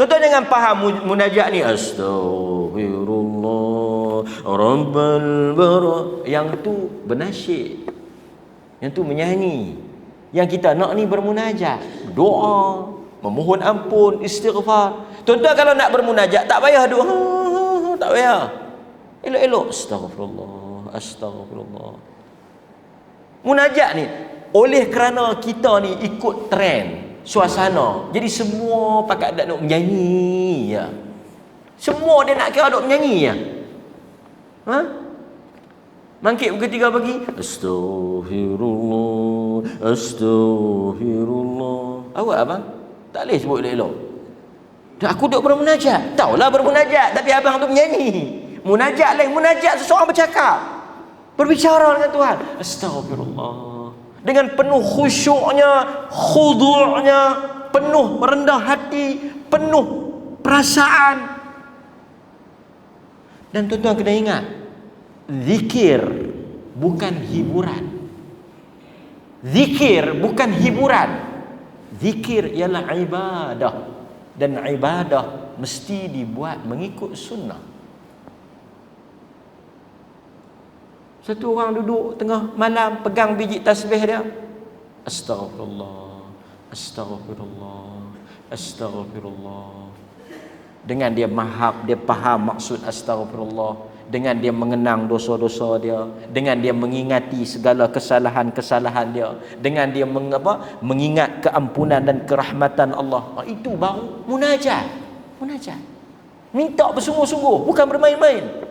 Tuan-tuan jangan faham mu- munajat ni astaghfirullah rabbal bara. Yang tu bernasyid. Yang tu menyanyi. Yang kita nak ni bermunajat, doa, memohon ampun, istighfar. Tuan-tuan kalau nak bermunajat tak payah doa, tak payah. Elok-elok astaghfirullah, astaghfirullah. Munajat ni oleh kerana kita ni ikut trend suasana. Jadi semua pakat nak nak menyanyi ya. Semua dia nak kira duk menyanyi ya. Ha? Mangkit pukul tiga pagi. Astaghfirullah. Astaghfirullah. Awak abang? Tak boleh sebut elok-elok. Aku duk bermunajat. Taulah bermunajat. Tapi abang tu menyanyi. Munajat lain. Munajat seseorang bercakap. Berbicara dengan Tuhan. Astaghfirullah. Dengan penuh khusyuknya, khudu'nya, penuh rendah hati, penuh perasaan. Dan tuan-tuan kena ingat, zikir bukan hiburan. Zikir bukan hiburan. Zikir ialah ibadah dan ibadah mesti dibuat mengikut sunnah. Satu orang duduk tengah malam pegang biji tasbih dia. Astaghfirullah. Astaghfirullah. Astaghfirullah. Dengan dia mahab, dia faham maksud astagfirullah. Dengan dia mengenang dosa-dosa dia. Dengan dia mengingati segala kesalahan-kesalahan dia. Dengan dia mengapa? mengingat keampunan dan kerahmatan Allah. Ah, itu baru munajat. Munajat. Minta bersungguh-sungguh. Bukan bermain-main.